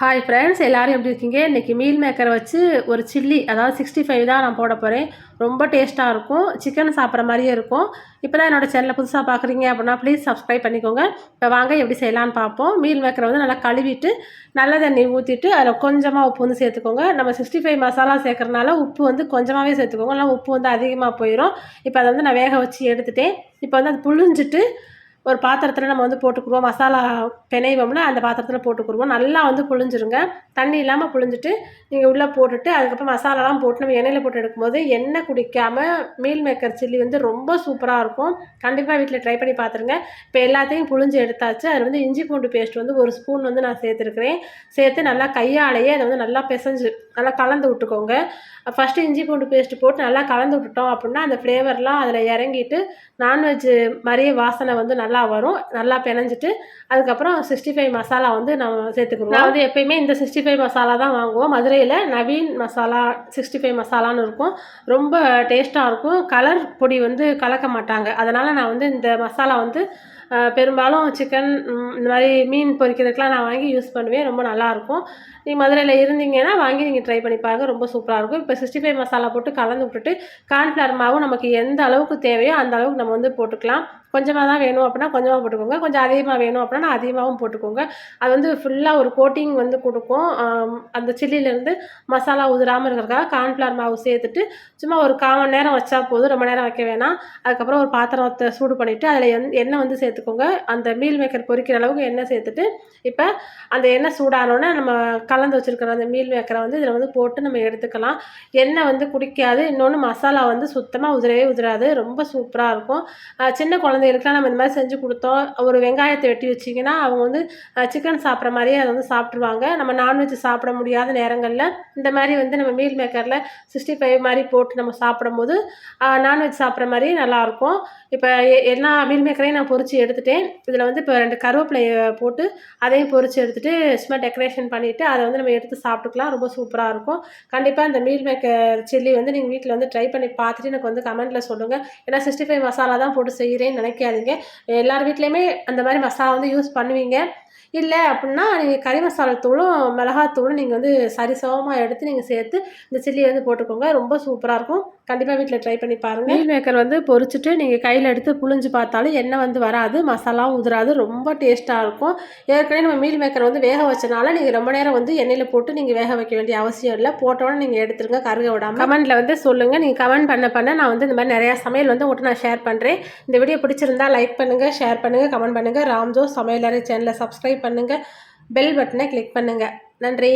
Hi friends எல்லோரும் எப்படி இருக்கீங்க? இன்றைக்கி மீல் மேக்கரை வச்சு ஒரு சில்லி அதாவது சிக்ஸ்டி ஃபைவ் தான் நான் போட போகிறேன் ரொம்ப டேஸ்ட்டாக இருக்கும். சிக்கன் சாப்பிட்ற மாதிரியே இருக்கும். இப்போ தான் என்னோடய சேனலை புதுசாக பார்க்குறீங்க அப்படின்னா ப்ளீஸ் சப்ஸ்கிரைப் பண்ணிக்கோங்க. இப்போ வாங்க எப்படி செய்யலான்னு பார்ப்போம். மீல் மேக்கரை வந்து நல்லா கழுவிட்டு நல்ல தண்ணி ஊற்றிட்டு அதில் கொஞ்சமாக உப்பு வந்து சேர்த்துக்கோங்க. நம்ம சிக்ஸ்டி ஃபைவ் மசாலா சேர்க்குறனால உப்பு வந்து கொஞ்சமாகவே சேர்த்துக்கோங்க. இல்லை உப்பு வந்து அதிகமாக போயிடும் இப்போ அதை வந்து நான் வேக வச்சு எடுத்துட்டேன். இப்போ வந்து அது புழிஞ்சிட்டு ஒரு பாத்திரத்தில் நம்ம வந்து போட்டுக்குருவோம். மசாலா பிணைவோம்ல அந்த பாத்திரத்தில் போட்டுக்குருவோம். நல்லா வந்து புழிஞ்சிருங்க. தண்ணி இல்லாமல் புழிஞ்சிட்டு நீங்கள் உள்ளே போட்டுட்டு அதுக்கப்புறம் மசாலாலாம் போட்டு நம்ம எண்ணெயில் போட்டு எடுக்கும்போது எண்ணெய் குடிக்காமல் மீல் மேக்கர் சில்லி வந்து ரொம்ப சூப்பராக இருக்கும். கண்டிப்பாக வீட்டில் ட்ரை பண்ணி பார்த்துருங்க இப்போ எல்லாத்தையும் புழிஞ்சு எடுத்தாச்சு. அதில் வந்து இஞ்சி பூண்டு பேஸ்ட் வந்து ஒரு ஸ்பூன் வந்து நான் சேர்த்துருக்குறேன். சேர்த்து நல்லா கையாலேயே அதை வந்து நல்லா பிசைஞ்சு நல்லா கலந்து விட்டுக்கோங்க. ஃபஸ்ட்டு இஞ்சி பூண்டு பேஸ்ட்டு போட்டு நல்லா கலந்து விட்டுட்டோம் அப்படின்னா அந்த ஃப்ளேவர்லாம் அதில் இறங்கிட்டு நான்வெஜ் மாதிரியே வாசனை வந்து நல்லா நல்லா வரும். நல்லா பிணைஞ்சிட்டு அதுக்கப்புறம் சிக்ஸ்டி ஃபைவ் மசாலா வந்து நம்ம சேர்த்துக்குவோம். நான் வந்து எப்பயுமே இந்த சிக்ஸ்டி ஃபைவ் மசாலா தான் வாங்குவோம். மதுரையில் நவீன் மசாலா சிக்ஸ்டி ஃபைவ் மசாலான்னு இருக்கும். ரொம்ப டேஸ்ட்டாக இருக்கும். கலர் பொடி வந்து கலக்க மாட்டாங்க. அதனால் நான் வந்து இந்த மசாலா வந்து பெரும்பாலும் சிக்கன் இந்த மாதிரி மீன் பொரிக்கிறதுக்கெலாம் நான் வாங்கி யூஸ் பண்ணுவேன். ரொம்ப நல்லாயிருக்கும் நீங்கள் மதுரையில் இருந்தீங்கன்னா வாங்கி நீங்கள் ட்ரை பண்ணி பாருங்கள் ரொம்ப சூப்பராக இருக்கும். இப்போ சிக்ஸ்டி ஃபைவ் மசாலா போட்டு கலந்து விட்டுட்டு கார்ன்ஃப்ளவர் மாவும் நமக்கு எந்த அளவுக்கு தேவையோ அந்த அளவுக்கு நம்ம வந்து போட்டுக்கலாம். கொஞ்சமாக தான் வேணும் அப்படின்னா கொஞ்சமாக போட்டுக்கோங்க. கொஞ்சம் அதிகமாக வேணும் அப்படின்னா அதிகமாகவும் போட்டுக்கோங்க. அது வந்து ஃபுல்லாக ஒரு கோட்டிங் வந்து கொடுக்கும். அந்த சில்லிலேருந்து மசாலா உதிராமல் இருக்கிறதுக்காக கார்ன்ஃப்ளவர் மாவு சேர்த்துட்டு சும்மா ஒரு காமன் நேரம் வச்சா போதும். ரொம்ப நேரம் வைக்க வேணாம். அதுக்கப்புறம் ஒரு பாத்திரத்தை சூடு பண்ணிவிட்டு அதில் எண் எண்ணெய் வந்து சேர்த்துக்கோங்க. அந்த மீல் மேக்கர் பொறிக்கிற அளவுக்கு எண்ணெய் சேர்த்துட்டு இப்போ அந்த எண்ணெய் சூடானோடனே நம்ம கலந்து வச்சுருக்கிற அந்த மீல் மேக்கரை வந்து இதில் வந்து போட்டு நம்ம எடுத்துக்கலாம். எண்ணெய் வந்து குடிக்காது. இன்னொன்று மசாலா வந்து சுத்தமாக உதிரவே உதிராது. ரொம்ப சூப்பராக இருக்கும். சின்ன குழந்தை குழந்தைகளுக்குலாம் நம்ம இந்த மாதிரி செஞ்சு கொடுத்தோம். ஒரு வெங்காயத்தை வெட்டி வச்சிங்கன்னா அவங்க வந்து சிக்கன் சாப்பிட்ற மாதிரியே அதை வந்து சாப்பிட்ருவாங்க நம்ம நான்வெஜ் சாப்பிட முடியாத நேரங்களில் இந்த மாதிரி வந்து நம்ம மீல் மேக்கரில் சிக்ஸ்டி ஃபைவ் மாதிரி போட்டு நம்ம சாப்பிடும்போது நான்வெஜ் சாப்பிட்ற மாதிரி நல்லாயிருக்கும். இப்போ எல்லா மீல் மேக்கரையும் நான் பொறிச்சு எடுத்துட்டேன். இதில் வந்து இப்போ ரெண்டு கருவேப்பிலையை போட்டு அதையும் பொறிச்சு எடுத்துகிட்டு சும்மா டெக்கரேஷன் பண்ணிவிட்டு அதை வந்து நம்ம எடுத்து சாப்பிட்டுக்கலாம். ரொம்ப சூப்பராக இருக்கும். கண்டிப்பாக இந்த மீல் மேக்கர் சில்லி வந்து நீங்கள் வீட்டில் வந்து ட்ரை பண்ணி பார்த்துட்டு எனக்கு வந்து கமெண்ட்டில் சொல்லுங்கள் ஏன்னா சிக்ஸ்டி ஃபைவ் மசாலா தான் போட்டு செய்கிறேன்னு நினைக்காதீங்க. எல்லார் வீட்லேயுமே அந்த மாதிரி மசாலா வந்து யூஸ் பண்ணுவீங்க. இல்லை அப்படின்னா நீங்கள் கறி மசாலாத்தூளும் மிளகாத்தூளும் நீங்கள் வந்து சரிசமமாக எடுத்து நீங்கள் சேர்த்து இந்த சில்லியை வந்து போட்டுக்கோங்க. ரொம்ப சூப்பராக இருக்கும். கண்டிப்பாக வீட்டில் ட்ரை பண்ணி பாருங்கள் மீல் மேக்கர் வந்து பொறிச்சிட்டு நீங்கள் கையில் எடுத்து புழிஞ்சு பார்த்தாலும் எண்ணெய் வந்து வராது மசாலாவும் உதிராது ரொம்ப டேஸ்ட்டாக இருக்கும். ஏற்கனவே நம்ம மீல் மேக்கர் வந்து வேக வச்சனால நீங்கள் ரொம்ப நேரம் வந்து எண்ணெயில் போட்டு நீங்கள் வேக வைக்க வேண்டிய அவசியம் இல்லை. போட்டோன்னே நீங்கள் எடுத்துருங்க கருக விடாமல் கமெண்ட்டில் வந்து சொல்லுங்கள் நீங்கள் கமெண்ட் பண்ண பண்ண நான் வந்து இந்த மாதிரி நிறையா சமையல் வந்து உங்கள்கிட்ட நான் ஷேர் பண்ணுறேன் இந்த வீடியோ பிடிச்சிருந்தா லைக் பண்ணுங்கள் ஷேர் பண்ணுங்கள் கமெண்ட் பண்ணுங்கள் ராம்ஜோ சமையலறை சேனலை சப்ஸ்கிரைப் பண்ணுங்கள் பெல் பட்டனை கிளிக் பண்ணுங்கள் நன்றி.